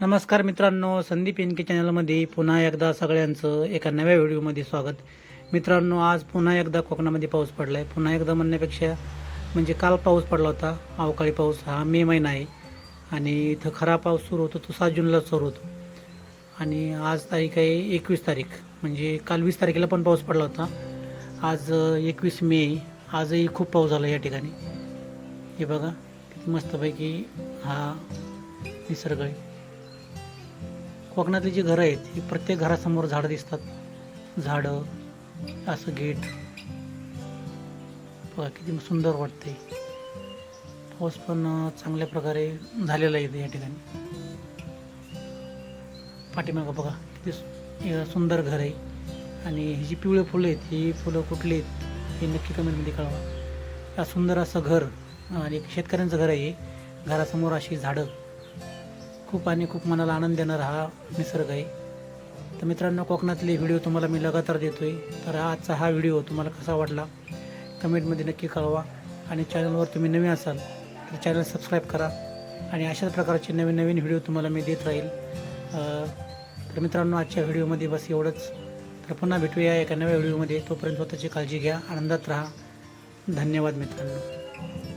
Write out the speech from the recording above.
नमस्कार मित्रांनो संदीप एन के चॅनलमध्ये पुन्हा एकदा सगळ्यांचं एका नव्या व्हिडिओमध्ये स्वागत. मित्रांनो आज पुन्हा एकदा कोकणामध्ये पाऊस पडला आहे पुन्हा एकदा म्हणण्यापेक्षा म्हणजे काल पाऊस पडला होता अवकाळी पाऊस हा मे महिना आहे. आणि इथं खरा पाऊस सुरू होतो तो सात जूनला सुरू होतो. आणि आज तारीख आहे एकवीस तारीख म्हणजे काल वीस तारखेला पण पाऊस पडला होता. आज एकवीस मे आजही खूप पाऊस झाला या ठिकाणी. हे बघा किती मस्तपैकी हा निसर्ग आहे. कोकणातली जी घरं आहेत ही प्रत्येक घरासमोर झाडं दिसतात. झाडं असं गेट. बघा किती सुंदर वाटते पाऊस पण चांगल्या प्रकारे झालेला आहे या ठिकाणी. पाठीमागं बघा किती हे सुंदर घर आहे. आणि ही जी पिवळे फुलं आहेत ही फुलं कुठली आहेत हे नक्की कमेंटमध्ये कळवा. या सुंदर असं घर आणि एक शेतकऱ्यांचं घर आहे घरासमोर अशी झाडं खूप आणि खूप मनाला आनंद देणारा हा निसर्ग आहे. तर मित्रांनो कोकणातले व्हिडिओ तुम्हाला मी लगातार देतोय. तर आजचा हा व्हिडिओ तुम्हाला कसा वाटला? कमेंटमध्ये नक्की कळवा. आणि चॅनलवर तुम्ही नवीन असाल तर चॅनल सबस्क्राईब करा. आणि अशाच प्रकारचे नवीन नवीन व्हिडिओ तुम्हाला मी देत राहील. तर मित्रांनो आजच्या व्हिडिओमध्ये बस एवढंच. तर पुन्हा भेटूया एका नव्या व्हिडिओमध्ये. तोपर्यंत स्वतःची काळजी घ्या आनंदात राहा. धन्यवाद मित्रांनो.